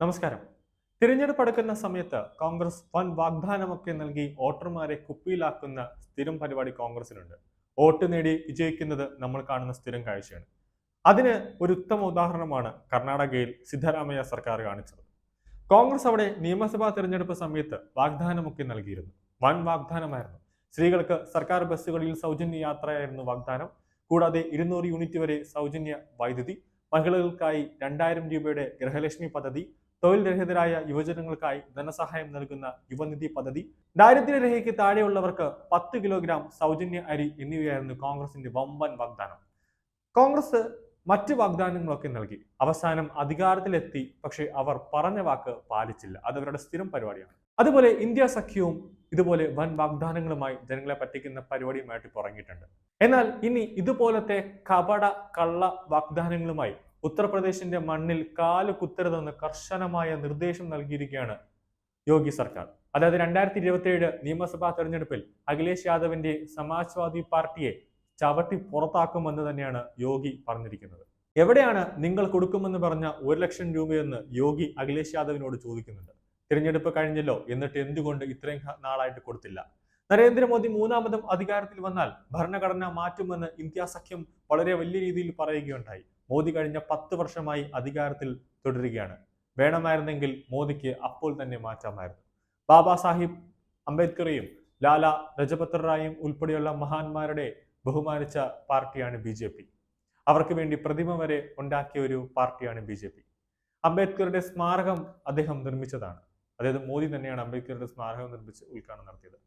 നമസ്കാരം. തിരഞ്ഞെടുപ്പ് അടുക്കുന്ന സമയത്ത് കോൺഗ്രസ് വൻ വാഗ്ദാനമൊക്കെ നൽകി വോട്ടർമാരെ കുപ്പിയിലാക്കുന്ന സ്ഥിരം പരിപാടി കോൺഗ്രസിനുണ്ട്. വോട്ട് നേടി വിജയിക്കുന്നത് നമ്മൾ കാണുന്ന സ്ഥിരം കാഴ്ചയാണ്. അതിന് ഒരു ഉത്തമ ഉദാഹരണമാണ് കർണാടകയിൽ സിദ്ധരാമയ്യ സർക്കാർ കാണിച്ചത്. കോൺഗ്രസ് അവിടെ നിയമസഭാ തിരഞ്ഞെടുപ്പ് സമയത്ത് വാഗ്ദാനമൊക്കെ നൽകിയിരുന്നു. വൻ വാഗ്ദാനമായിരുന്നു. സ്ത്രീകൾക്ക് സർക്കാർ ബസ്സുകളിൽ സൗജന്യ യാത്രയായിരുന്നു വാഗ്ദാനം. കൂടാതെ ഇരുന്നൂറ് യൂണിറ്റ് വരെ സൗജന്യ വൈദ്യുതി. മഹിളകൾക്കായി രണ്ടായിരം രൂപയുടെ ഗൃഹലക്ഷ്മി പദ്ധതി. തൊഴിൽ രഹിതരായ യുവജനങ്ങൾക്കായി ധനസഹായം നൽകുന്ന യുവനിധി പദ്ധതി. ദാരിദ്ര്യരേഖയ്ക്ക് താഴെയുള്ളവർക്ക് പത്ത് കിലോഗ്രാം സൗജന്യ അരി എന്നിവയായിരുന്നു കോൺഗ്രസിന്റെ വമ്പൻ വാഗ്ദാനം. കോൺഗ്രസ് മറ്റ് വാഗ്ദാനങ്ങളൊക്കെ നൽകി. അവസാനം അധികാരത്തിലെത്തി പക്ഷേ അവർ പറഞ്ഞ വാക്ക് പാലിച്ചില്ല. അതവരുടെ സ്ഥിരം പരിപാടിയാണ്. അതുപോലെ ഇന്ത്യ സഖ്യവും ഇതുപോലെ വൻ വാഗ്ദാനങ്ങളുമായി ജനങ്ങളെ പറ്റിക്കുന്ന പരിപാടിയുമായിട്ട് പുറങ്ങിയിട്ടുണ്ട് എന്നാൽ ഇനി ഇതുപോലത്തെ കപട കള്ള വാഗ്ദാനങ്ങളുമായി ഉത്തർപ്രദേശിന്റെ മണ്ണിൽ കാൽ കുത്തരുതെന്ന് കർശനമായ നിർദ്ദേശം നൽകിയിരിക്കുകയാണ് യോഗി സർക്കാർ. അതായത് രണ്ടായിരത്തി ഇരുപത്തി ഏഴ് നിയമസഭാ തെരഞ്ഞെടുപ്പിൽ അഖിലേഷ് യാദവിന്റെ സമാജ്വാദി പാർട്ടിയെ ചവിട്ടി പുറത്താക്കുമെന്ന് തന്നെയാണ് യോഗി പറഞ്ഞിരിക്കുന്നത്. എവിടെയാണ് നിങ്ങൾ കൊടുക്കുമെന്ന് പറഞ്ഞ ഒരു ലക്ഷം രൂപയെന്ന് യോഗി അഖിലേഷ് യാദവിനോട് ചോദിക്കുന്നുണ്ട്. തിരഞ്ഞെടുപ്പ് കഴിഞ്ഞല്ലോ എന്നിട്ട് എന്തുകൊണ്ട് ഇത്രയും നാളായിട്ട് കൊടുത്തില്ല? നരേന്ദ്രമോദി മൂന്നാമതും അധികാരത്തിൽ വന്നാൽ ഭരണഘടന മാറ്റുമെന്ന് ഇന്ത്യ സഖ്യം വളരെ വലിയ രീതിയിൽ പറയുകയുണ്ടായി. മോദി കഴിഞ്ഞ പത്ത് വർഷമായി അധികാരത്തിൽ തുടരുകയാണ്. വേണമായിരുന്നെങ്കിൽ മോദിക്ക് അപ്പോൾ തന്നെ മാറ്റാമായിരുന്നു. ബാബാ സാഹിബ് അംബേദ്കറെയും ലാല രജപത്ര റായും ഉൾപ്പെടെയുള്ള മഹാന്മാരുടെ ബഹുമാനിച്ച പാർട്ടിയാണ് ബി ജെ പി. അവർക്ക് വേണ്ടി പ്രതിമ വരെ ഉണ്ടാക്കിയ ഒരു പാർട്ടിയാണ് ബി ജെ പി. അംബേദ്കറുടെ സ്മാരകം അദ്ദേഹം നിർമ്മിച്ചതാണ്. അതായത് മോദി തന്നെയാണ് അംബേദ്കറുടെ സ്മാരകം നിർമ്മിച്ച് ഉദ്ഘാടനം നടത്തിയത്.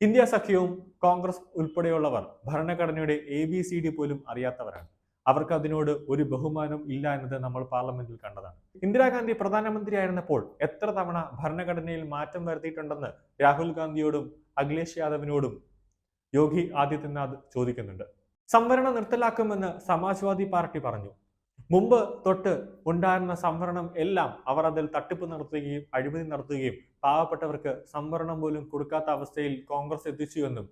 ഇന്ത്യ സഖ്യവും കോൺഗ്രസ് ഉൾപ്പെടെയുള്ളവർ ഭരണഘടനയുടെ എ ബി സി ഡി പോലും അറിയാത്തവരാണ്. അവർക്ക് അതിനോട് ഒരു ബഹുമാനം ഇല്ല എന്നത് നമ്മൾ പാർലമെന്റിൽ കണ്ടതാണ്. ഇന്ദിരാഗാന്ധി പ്രധാനമന്ത്രിയായിരുന്നപ്പോൾ എത്ര തവണ ഭരണഘടനയിൽ മാറ്റം വരുത്തിയിട്ടുണ്ടെന്ന് രാഹുൽ ഗാന്ധിയോടും അഖിലേഷ് യാദവിനോടും യോഗി ആദിത്യനാഥ് ചോദിക്കുന്നുണ്ട്. സംവരണം നിർത്തലാക്കുമെന്ന് സമാജ്വാദി പാർട്ടി പറഞ്ഞു. മുമ്പ് തൊട്ട് ഉണ്ടായിരുന്ന സംവരണം എല്ലാം അവർ അതിൽ തട്ടിപ്പ് നടത്തുകയും അഴിമതി നടത്തുകയും പാവപ്പെട്ടവർക്ക് സംവരണം പോലും കൊടുക്കാത്ത അവസ്ഥയിൽ കോൺഗ്രസ് എത്തിച്ചു എന്നും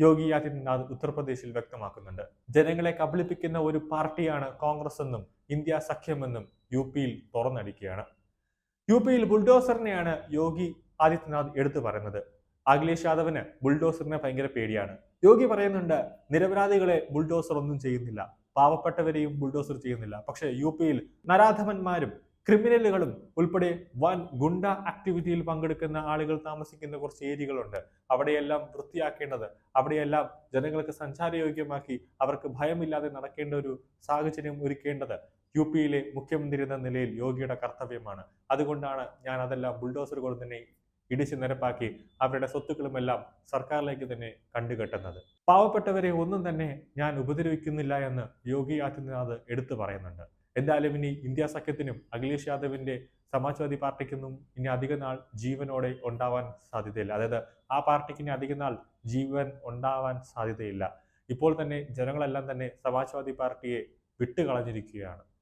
യോഗി ആദിത്യനാഥ് ഉത്തർപ്രദേശിൽ വ്യക്തമാക്കുന്നുണ്ട്. ജനങ്ങളെ കബളിപ്പിക്കുന്ന ഒരു പാർട്ടിയാണ് കോൺഗ്രസ് എന്നും ഇന്ത്യ സഖ്യമെന്നും യു പിയിൽ തുറന്നടിക്കുകയാണ്. യു പിയിൽ ബുൾഡോസറിനെയാണ് യോഗി ആദിത്യനാഥ് എടുത്തു പറയുന്നത്. അഖിലേഷ് യാദവിന് ബുൾഡോസറിനെ ഭയങ്കര പേടിയാണ്. യോഗി പറയുന്നുണ്ട് നിരപരാധികളെ ബുൾഡോസർ ഒന്നും ചെയ്യുന്നില്ല. പാവപ്പെട്ടവരെയും ബുൾഡോസർ ചെയ്യുന്നില്ല. പക്ഷേ യു പിയിൽ നരാധമന്മാരും ക്രിമിനലുകളും ഉൾപ്പെടെ വൻ ഗുണ്ട ആക്ടിവിറ്റിയിൽ പങ്കെടുക്കുന്ന ആളുകൾ താമസിക്കുന്ന കുറച്ച് ഏരിയകളുണ്ട്. അവിടെയെല്ലാം വൃത്തിയാക്കേണ്ടത് അവിടെയെല്ലാം ജനങ്ങൾക്ക് സഞ്ചാരയോഗ്യമാക്കി അവർക്ക് ഭയമില്ലാതെ നടക്കേണ്ട ഒരു സാഹചര്യം ഒരുക്കേണ്ടത് യു പിയിലെ മുഖ്യമന്ത്രി എന്ന നിലയിൽ യോഗിയുടെ കർത്തവ്യമാണ്. അതുകൊണ്ടാണ് ഞാൻ അതെല്ലാം ബുൾഡോസറുകൾ തന്നെ ഇടിച്ചു നിരപ്പാക്കി അവരുടെ സ്വത്തുക്കളുമെല്ലാം സർക്കാരിലേക്ക് തന്നെ കണ്ടുകെട്ടുന്നത്. പാവപ്പെട്ടവരെ ഒന്നും തന്നെ ഞാൻ ഉപദ്രവിക്കുന്നില്ല എന്ന് യോഗി ആദിത്യനാഥ് എടുത്തു പറയുന്നുണ്ട്. എന്തായാലും ഇനി ഇന്ത്യ സഖ്യത്തിനും അഖിലേഷ് യാദവിന്റെ സമാജ്വാദി പാർട്ടിക്കൊന്നും ഇനി അധിക നാൾ ജീവനോടെ ഉണ്ടാവാൻ സാധ്യതയില്ല. അതായത് ആ പാർട്ടിക്ക് ഇനി അധിക നാൾ ജീവൻ ഉണ്ടാവാൻ സാധ്യതയില്ല. ഇപ്പോൾ തന്നെ ജനങ്ങളെല്ലാം തന്നെ സമാജ്വാദി പാർട്ടിയെ വിട്ടുകളഞ്ഞിരിക്കുകയാണ്.